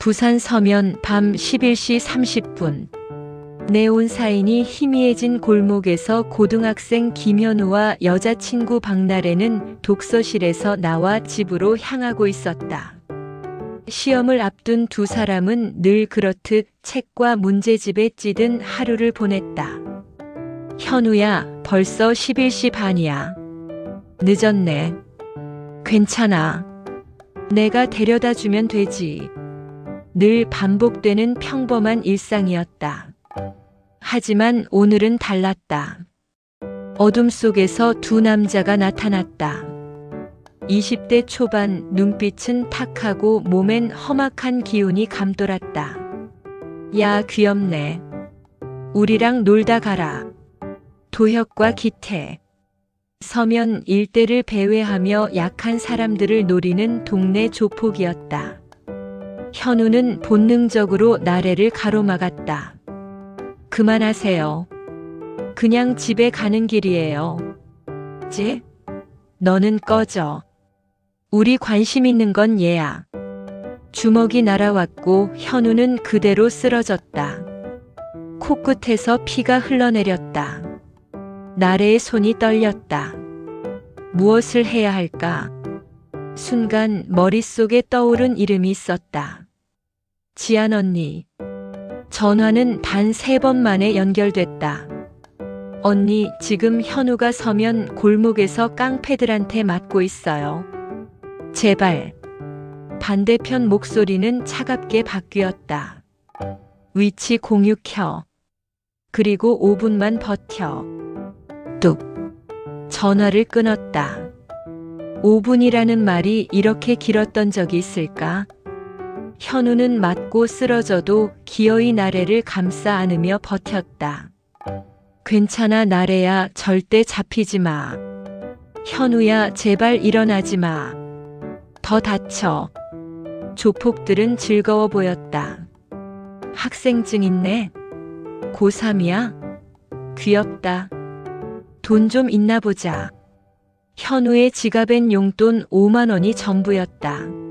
부산 서면 밤 11시 30분. 네온사인이 희미해진 골목에서 고등학생 김현우와 여자친구 박나래는 독서실에서 나와 집으로 향하고 있었다. 시험을 앞둔 두 사람은 늘 그렇듯 책과 문제집에 찌든 하루를 보냈다. 현우야, 벌써 11시 반이야. 늦었네. 괜찮아. 내가 데려다 주면 되지. 늘 반복되는 평범한 일상이었다. 하지만 오늘은 달랐다. 어둠 속에서 두 남자가 나타났다. 20대 초반 눈빛은 탁하고 몸엔 험악한 기운이 감돌았다. 야, 귀엽네. 우리랑 놀다 가라. 도혁과 기태. 서면 일대를 배회하며 약한 사람들을 노리는 동네 조폭이었다. 현우는 본능적으로 나래를 가로막았다. 그만하세요. 그냥 집에 가는 길이에요. 지? 너는 꺼져. 우리 관심 있는 건 얘야. 주먹이 날아왔고 현우는 그대로 쓰러졌다. 코끝에서 피가 흘러내렸다. 나래의 손이 떨렸다. 무엇을 해야 할까? 순간 머릿속에 떠오른 이름이 있었다. 지안 언니. 전화는 단 세 번 만에 연결됐다. 언니, 지금 현우가 서면 골목에서 깡패들한테 맞고 있어요. 제발. 반대편 목소리는 차갑게 바뀌었다. 위치 공유 켜. 그리고 5분만 버텨. 뚝. 전화를 끊었다. 5분이라는 말이 이렇게 길었던 적이 있을까? 현우는 맞고 쓰러져도 기어이 나래를 감싸 안으며 버텼다. 괜찮아 나래야 절대 잡히지 마. 현우야 제발 일어나지 마. 더 다쳐. 조폭들은 즐거워 보였다. 학생증 있네. 고3이야? 귀엽다. 돈 좀 있나 보자. 현우의 지갑엔 용돈 5만 원이 전부였다.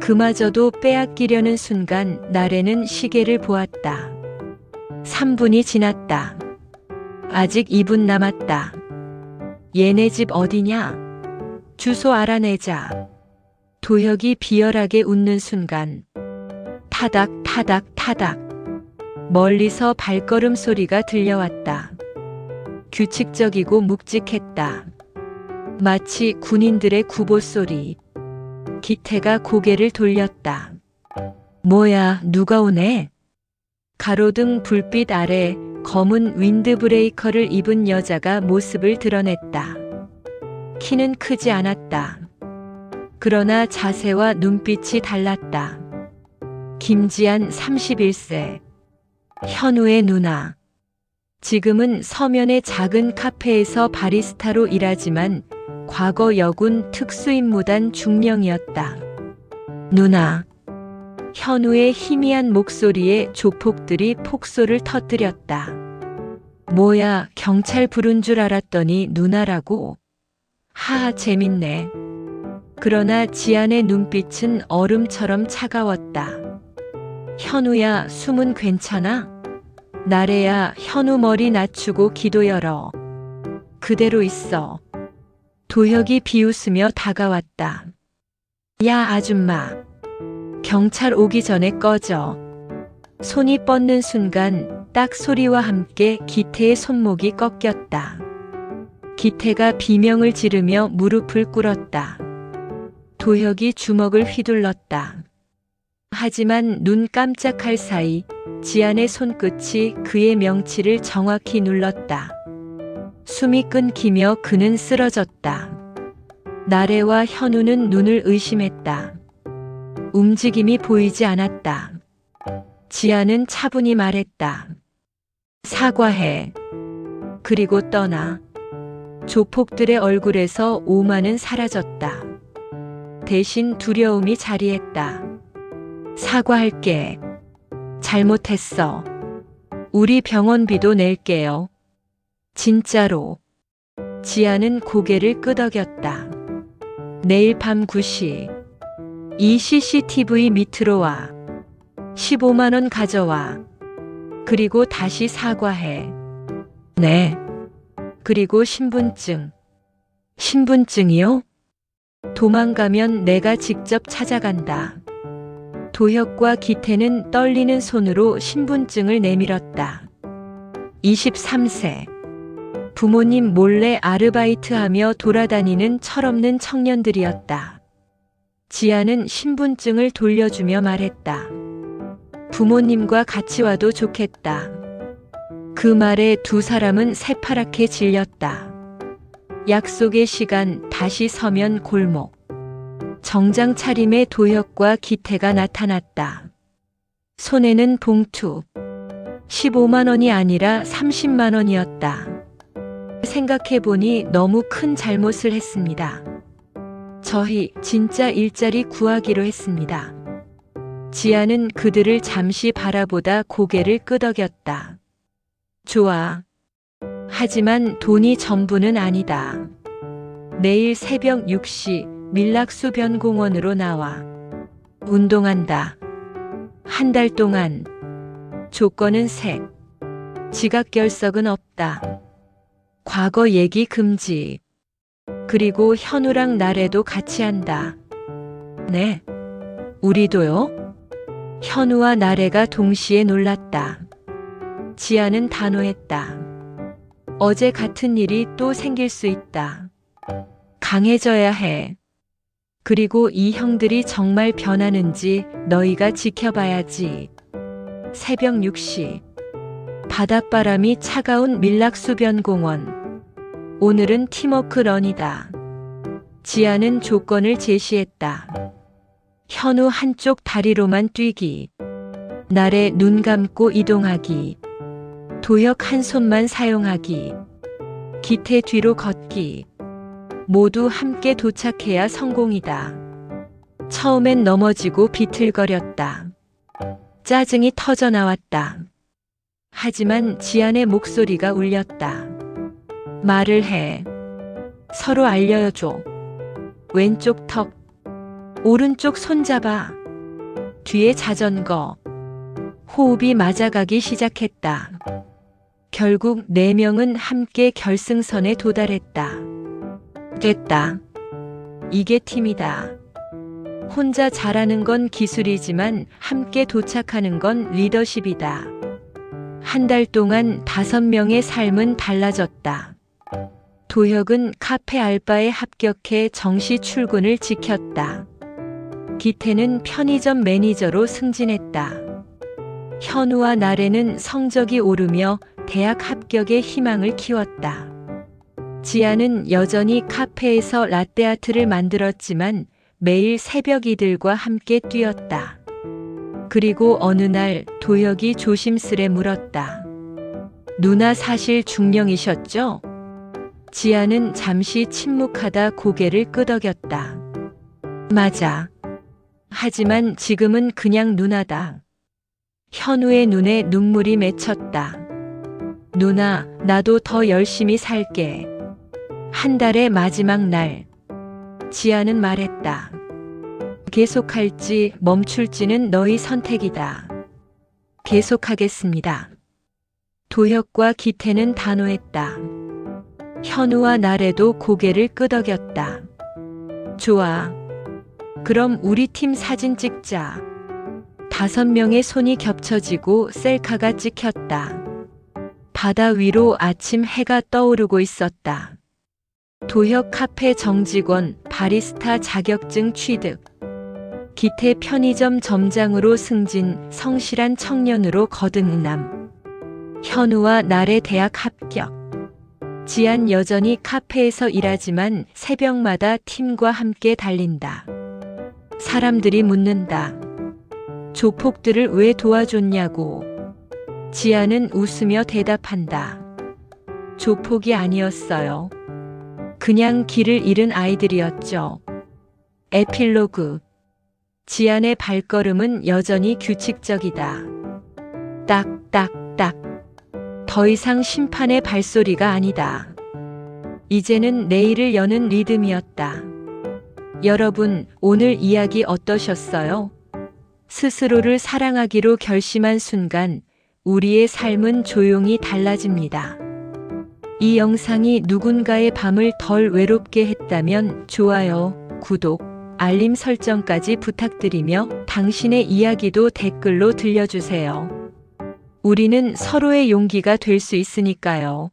그마저도 빼앗기려는 순간 나래는 시계를 보았다. 3분이 지났다. 아직 2분 남았다. 얘네 집 어디냐? 주소 알아내자. 도혁이 비열하게 웃는 순간 타닥 타닥 타닥 멀리서 발걸음 소리가 들려왔다. 규칙적이고 묵직했다. 마치 군인들의 구보 소리. 기태가 고개를 돌렸다. 뭐야, 누가 오네? 가로등 불빛 아래 검은 윈드브레이커를 입은 여자가 모습을 드러냈다. 키는 크지 않았다. 그러나 자세와 눈빛이 달랐다. 김지한 31세. 현우의 누나. 지금은 서면의 작은 카페에서 바리스타로 일하지만 과거 여군 특수임무단 중령이었다. 누나. 현우의 희미한 목소리에 조폭들이 폭소를 터뜨렸다. 뭐야, 경찰 부른 줄 알았더니 누나라고. 하하, 재밌네. 그러나 지안의 눈빛은 얼음처럼 차가웠다. 현우야, 숨은 괜찮아? 나래야, 현우 머리 낮추고 기도 열어. 그대로 있어. 도혁이 비웃으며 다가왔다. 야, 아줌마. 경찰 오기 전에 꺼져. 손이 뻗는 순간 딱 소리와 함께 기태의 손목이 꺾였다. 기태가 비명을 지르며 무릎을 꿇었다. 도혁이 주먹을 휘둘렀다. 하지만 눈 깜짝할 사이 지안의 손끝이 그의 명치를 정확히 눌렀다. 숨이 끊기며 그는 쓰러졌다. 나래와 현우는 눈을 의심했다. 움직임이 보이지 않았다. 지아는 차분히 말했다. 사과해. 그리고 떠나. 조폭들의 얼굴에서 오만은 사라졌다. 대신 두려움이 자리했다. 사과할게. 잘못했어. 우리 병원비도 낼게요. 진짜로. 지아는 고개를 끄덕였다. 내일 밤 9시. 이 CCTV 밑으로 와. 15만 원 가져와. 그리고 다시 사과해. 네. 그리고 신분증. 신분증이요? 도망가면 내가 직접 찾아간다. 도혁과 기태는 떨리는 손으로 신분증을 내밀었다. 23세. 부모님 몰래 아르바이트하며 돌아다니는 철없는 청년들이었다. 지아는 신분증을 돌려주며 말했다. 부모님과 같이 와도 좋겠다. 그 말에 두 사람은 새파랗게 질렸다. 약속의 시간 다시 서면 골목. 정장 차림의 도혁과 기태가 나타났다. 손에는 봉투. 15만 원이 아니라 30만 원이었다. 생각해보니 너무 큰 잘못을 했습니다. 저희 진짜 일자리 구하기로 했습니다. 지아는 그들을 잠시 바라보다 고개를 끄덕였다. 좋아. 하지만 돈이 전부는 아니다. 내일 새벽 6시 밀락수변공원으로 나와. 운동한다. 한 달 동안. 조건은 색. 지각 결석은 없다. 과거 얘기 금지. 그리고 현우랑 나래도 같이 한다. 네. 우리도요? 현우와 나래가 동시에 놀랐다. 지아는 단호했다. 어제 같은 일이 또 생길 수 있다. 강해져야 해. 그리고 이 형들이 정말 변하는지 너희가 지켜봐야지. 새벽 6시. 바닷바람이 차가운 밀락수변공원. 오늘은 팀워크 런이다. 지아는 조건을 제시했다. 현우 한쪽 다리로만 뛰기. 날에 눈 감고 이동하기. 도역 한 손만 사용하기. 기태 뒤로 걷기. 모두 함께 도착해야 성공이다. 처음엔 넘어지고 비틀거렸다. 짜증이 터져 나왔다. 하지만 지안의 목소리가 울렸다. 말을 해. 서로 알려줘. 왼쪽 턱. 오른쪽 손잡아. 뒤에 자전거. 호흡이 맞아가기 시작했다. 결국 네 명은 함께 결승선에 도달했다. 됐다. 이게 팀이다. 혼자 잘하는 건 기술이지만 함께 도착하는 건 리더십이다. 한 달 동안 다섯 명의 삶은 달라졌다. 도혁은 카페 알바에 합격해 정시 출근을 지켰다. 기태는 편의점 매니저로 승진했다. 현우와 나래는 성적이 오르며 대학 합격의 희망을 키웠다. 지아는 여전히 카페에서 라떼아트를 만들었지만 매일 새벽 이들과 함께 뛰었다. 그리고 어느 날 도혁이 조심스레 물었다. 누나 사실 중령이셨죠? 지아는 잠시 침묵하다 고개를 끄덕였다. 맞아. 하지만 지금은 그냥 누나다. 현우의 눈에 눈물이 맺혔다. 누나, 나도 더 열심히 살게. 한 달의 마지막 날. 지아는 말했다. 계속할지 멈출지는 너희 선택이다. 계속하겠습니다. 도혁과 기태는 단호했다. 현우와 나래도 고개를 끄덕였다. 좋아. 그럼 우리 팀 사진 찍자. 다섯 명의 손이 겹쳐지고 셀카가 찍혔다. 바다 위로 아침 해가 떠오르고 있었다. 도혁 카페 정직원 바리스타 자격증 취득. 기태 편의점 점장으로 승진 성실한 청년으로 거듭남. 현우와 날의 대학 합격. 지안 여전히 카페에서 일하지만 새벽마다 팀과 함께 달린다. 사람들이 묻는다. 조폭들을 왜 도와줬냐고. 지아는 웃으며 대답한다. 조폭이 아니었어요. 그냥 길을 잃은 아이들이었죠. 에필로그. 지안의 발걸음은 여전히 규칙적이다. 딱, 딱, 딱. 더 이상 심판의 발소리가 아니다. 이제는 내일을 여는 리듬이었다. 여러분, 오늘 이야기 어떠셨어요? 스스로를 사랑하기로 결심한 순간 우리의 삶은 조용히 달라집니다. 이 영상이 누군가의 밤을 덜 외롭게 했다면 좋아요, 구독, 알림 설정까지 부탁드리며 당신의 이야기도 댓글로 들려주세요. 우리는 서로의 용기가 될 수 있으니까요.